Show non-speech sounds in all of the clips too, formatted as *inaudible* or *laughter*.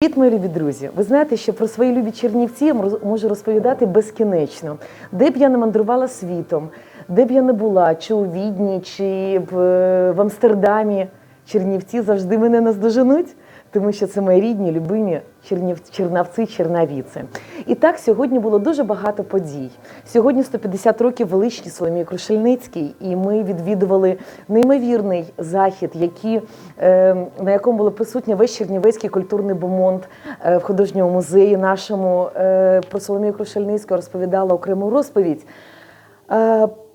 Привіт, мої любі друзі! Ви знаєте, що про свої любі Чернівці я можу розповідати безкінечно. Де б я не мандрувала світом, де б я не була, чи у Відні, чи в, е, в Амстердамі, Чернівці завжди мене наздоженуть, тому що це мої рідні, любимі Чернів... Чернавці, Чернавіці. І так сьогодні було дуже багато подій. Сьогодні 150 років величній Соломії Крушельницькій, і ми відвідували неймовірний захід, який, е, на якому було присутнє весь Чернівецький культурний бомонд е, в художньому музеї нашому. Е, про Соломію Крушельницьку розповідала окрему розповідь.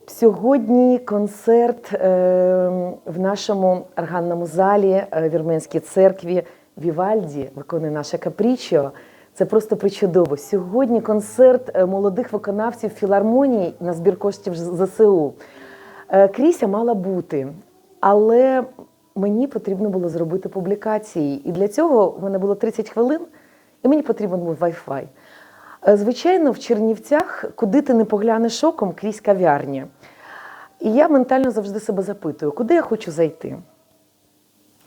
Сьогодні концерт в нашому органному залі Вірменській церкві Вівальді виконує наше капрічо. Це просто причудово. Сьогодні концерт е, молодих виконавців філармонії на збір коштів ЗСУ. Е, Кріся мала бути, але мені потрібно було зробити публікації. І для цього в мене було 30 хвилин, і мені потрібен був Wi-Fi. Е, Звичайно, в Чернівцях, куди ти не поглянеш оком, крізь кав'ярні. І я ментально завжди себе запитую, куди я хочу зайти.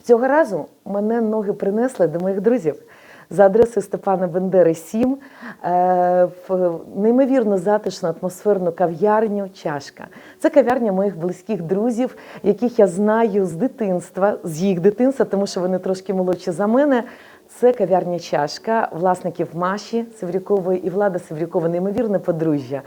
Цього разу мене ноги принесли до моїх друзів за адресою Степана Бендери 7 е, в неймовірно затишну атмосферну кав'ярню Чашка. Це кав'ярня моїх близьких друзів, яких я знаю з дитинства, з їх дитинства, тому що вони трошки молодші за мене. Це кав'ярня чашка власників Маші Севрюкової і Влада Севрюкова, неймовірне подружжя.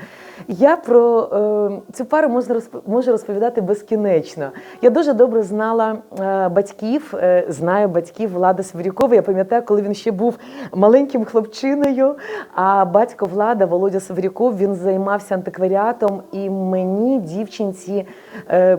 Я про е, цю пару розп- можу розповідати безкінечно. Я дуже добре знала е, батьків, е, знаю батьків Влада Севрюкова. Я пам'ятаю, коли він ще був маленьким хлопчиною. А батько Влада, Володя Севрюков, він займався антикваріатом і мені, дівчинці е,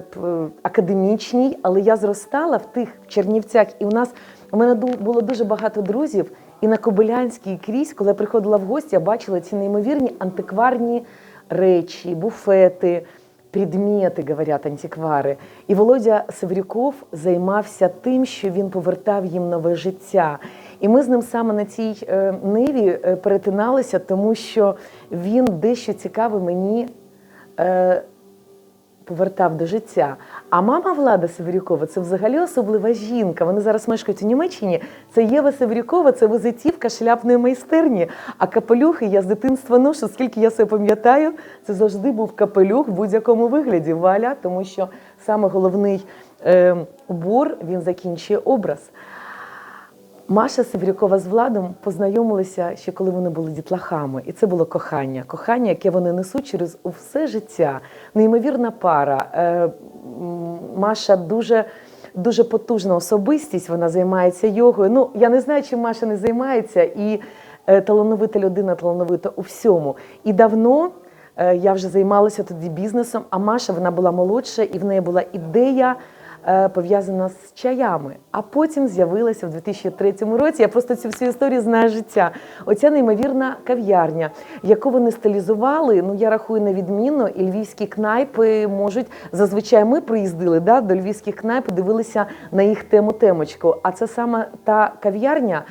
академічній, але я зростала в тих Чернівцях, і у нас у мене було дуже багато друзів, і на Кобилянській крізь, коли я приходила в гості, я бачила ці неймовірні антикварні речі, буфети, предмети, говорять антиквари. І Володя Севрюков займався тим, що він повертав їм нове життя. І ми з ним саме на цій е, ниві е, перетиналися, тому що він дещо цікаве мені. Повертав до життя. А мама Влада Севрюкова це взагалі особлива жінка. Вони зараз мешкають у Німеччині. Це Єва Севрюкова, це визитівка шляпної майстерні. А капелюхи я з дитинства ношу, скільки я себе пам'ятаю, це завжди був капелюх в будь-якому вигляді валя, тому що саме головний е, убор він закінчує образ. Маша Севрюкова з Владом познайомилися ще коли вони були дітлахами, і це було кохання. Кохання, яке вони несуть через все життя. Неймовірна пара. Е, Маша дуже. Дуже потужна особистість, вона займається йогою. Ну, я не знаю, чим Маша не займається, і е, талановита людина, талановита у всьому. І давно е, я вже займалася тоді бізнесом, а Маша вона була молодша, і в неї була ідея пов'язана з чаями. А потім з'явилася в 2003 році. Я просто цю всю історію знаю життя. Оця неймовірна кав'ярня, яку вони стилізували. Ну я рахую невідмінно, і львівські кнайпи можуть зазвичай ми приїздили да, до львівських кнайп, дивилися на їх тему темочку. А це саме та кав'ярня.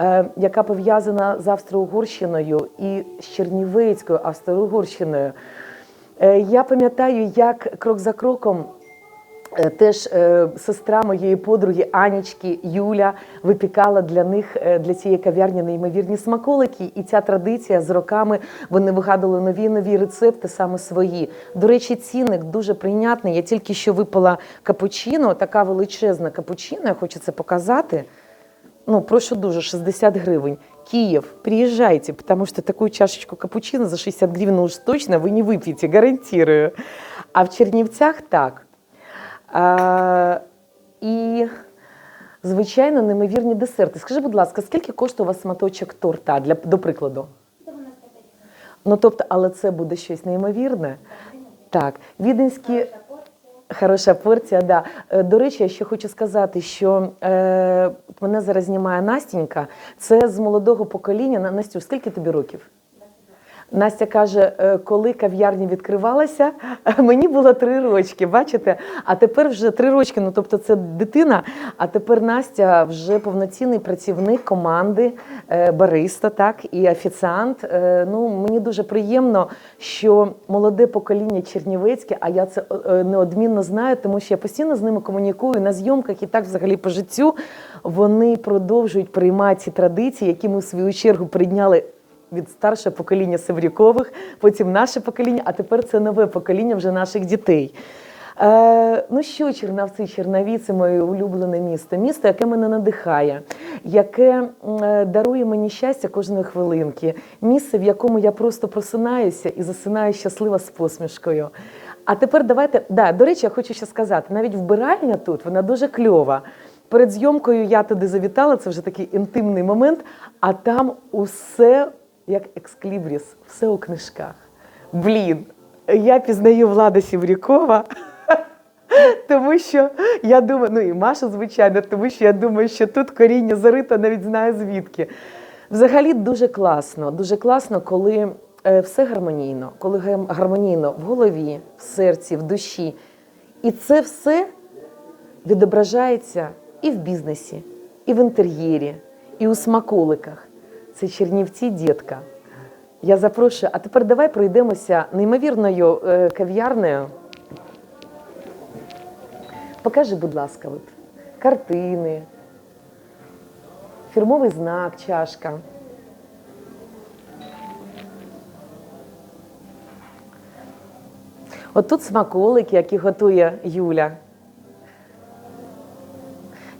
е, Яка пов'язана з Австро-Угорщиною і з Чернівецькою Австро-Угорщиною. Е, Я пам'ятаю, як крок за кроком Е, Теж е, сестра моєї подруги Анічки Юля випікала для них е, для цієї кав'ярні неймовірні смаколики, і ця традиція з роками вони вигадували нові нові рецепти, саме свої. До речі, цінник дуже прийнятний. Я тільки що випила капучино, така величезна капучино. Я хочу це показати. Ну, прошу дуже, 60 гривень. Киев, приезжайте, потому что такую чашечку капучино за 60 гривен уж точно вы не выпьете, гарантирую. А в Чернівцях так. А, і, звичайно, неймовірні десерти. Скажи, будь ласка, скільки коштує у вас сматочок торта, для, до прикладу? Ну, тобто, але це буде щось неймовірне. Так, віденські. Хороша порція, да. Е, До речі, я ще хочу сказати, що е, мене зараз знімає Настінька. Це з молодого покоління. На- Настюш, скільки тобі років? Настя каже, е, коли кав'ярня відкривалася, *laughs* мені було три рочки, бачите? А тепер вже три рочки, ну тобто це дитина. А тепер Настя вже повноцінний працівник команди е, бариста, так, і офіціант. Е, Ну, мені дуже приємно, що молоде покоління Чернівецьке, а я це неодмінно знаю, тому що я постійно з ними комунікую на зйомках і так взагалі по життю. вони продовжують приймати ці традиції, які ми в свою чергу прийняли від старшого покоління Севрюкових, потім наше покоління, а тепер це нове покоління вже наших дітей. Е, ну що, Чернавці, Чернаві, це моє улюблене місто. Місто, яке мене надихає, яке е, дарує мені щастя кожної хвилинки. Місце, в якому я просто просинаюся і засинаю щаслива з посмішкою. А тепер давайте, да, до речі, я хочу ще сказати, навіть вбиральня тут вона дуже кльова. Перед зйомкою я туди завітала, це вже такий інтимний момент, а там усе як ексклібріс, все у книжках. Блін, я пізнаю Влада Сіврікова. *laughs* Тому що я думаю, ну і Маша, звичайно, тому що я думаю, що тут коріння зарита, навіть знаю звідки. Взагалі дуже класно, дуже класно, коли е, все гармонійно, коли гармонійно в голові, в серці, в душі. І це все відображається і в бізнесі, і в інтер'єрі, і у смаколиках. Це Чернівці, дітка. Я запрошую, а тепер давай пройдемося неймовірною е, кав'ярнею. Покажи, будь ласка, от, картини, фірмовий знак, чашка. От тут смаколики, які готує Юля.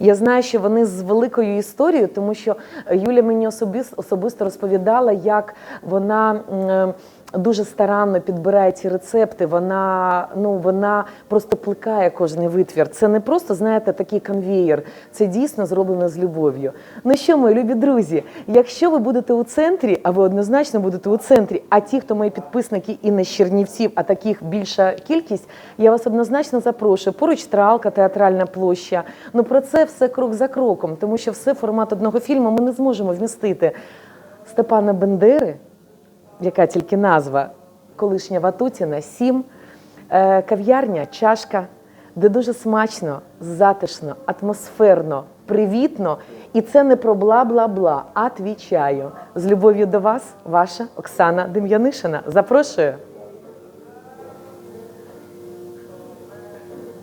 Я знаю, що вони з великою історією, тому що Юля мені особисто, розповідала, як вона м, дуже старанно підбирає ці рецепти. Вона, ну, вона просто плекає кожний витвір. Це не просто, знаєте, такий конвеєр. Це дійсно зроблено з любов'ю. Ну що, мої любі друзі, якщо ви будете у центрі, а ви однозначно будете у центрі, а ті, хто мої підписники і не з Чернівців, а таких більша кількість, я вас однозначно запрошую. Поруч тралка, театральна площа. Ну про це все крок за кроком, тому що все формат одного фільму ми не зможемо вмістити. Степана Бендери, яка тільки назва, колишня Ватутіна, сім, е, кав'ярня, чашка, де дуже смачно, затишно, атмосферно, привітно. І це не про бла-бла-бла, а твічаю. З любов'ю до вас, ваша Оксана Дем'янишина. Запрошую.